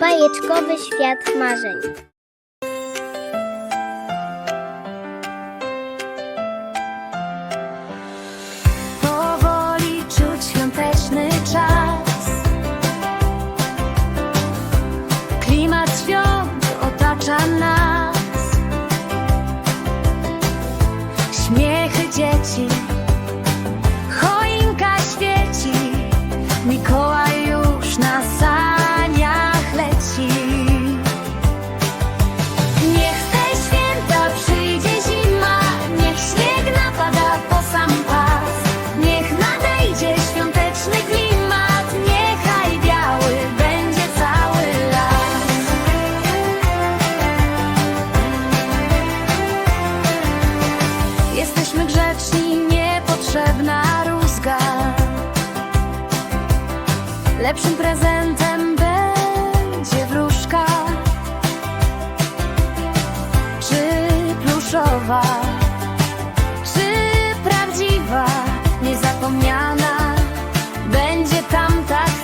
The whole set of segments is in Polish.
Bajeczkowy świat marzeń. Powoli czuć świąteczny czas Klimat świąt otacza nas Mikołaj już na saniach leci Niech te święta przyjdzie zima, niech śnieg napada po sam pas, niech nadejdzie świąteczny klimat, niechaj biały będzie cały las. Jesteśmy grzeczni, niepotrzebna Lepszym prezentem będzie wróżka czy pluszowa, czy prawdziwa, niezapomniana będzie tamta chwila.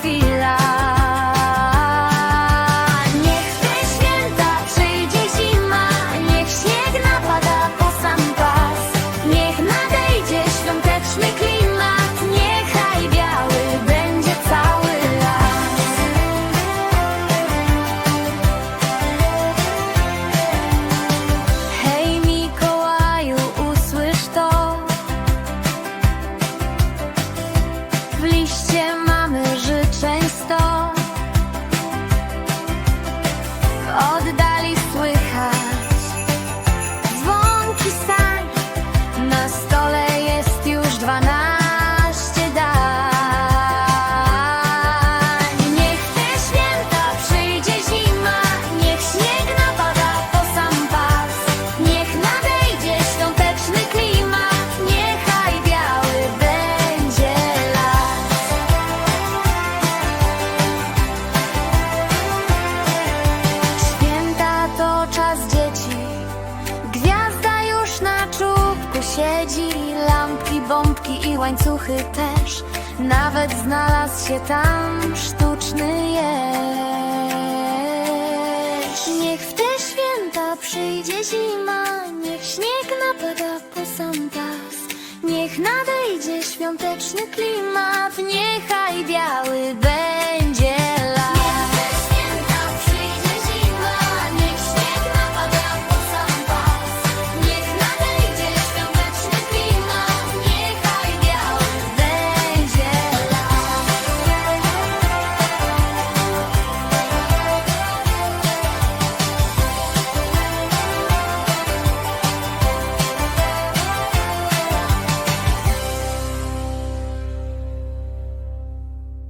W liście mamy czubku siedzi Lampki, bombki i łańcuchy też. Nawet znalazł się tam sztuczny jeż Niech w te święta przyjdzie zima Niech śnieg napada po sam Niech nadejdzie świąteczny klimat Niech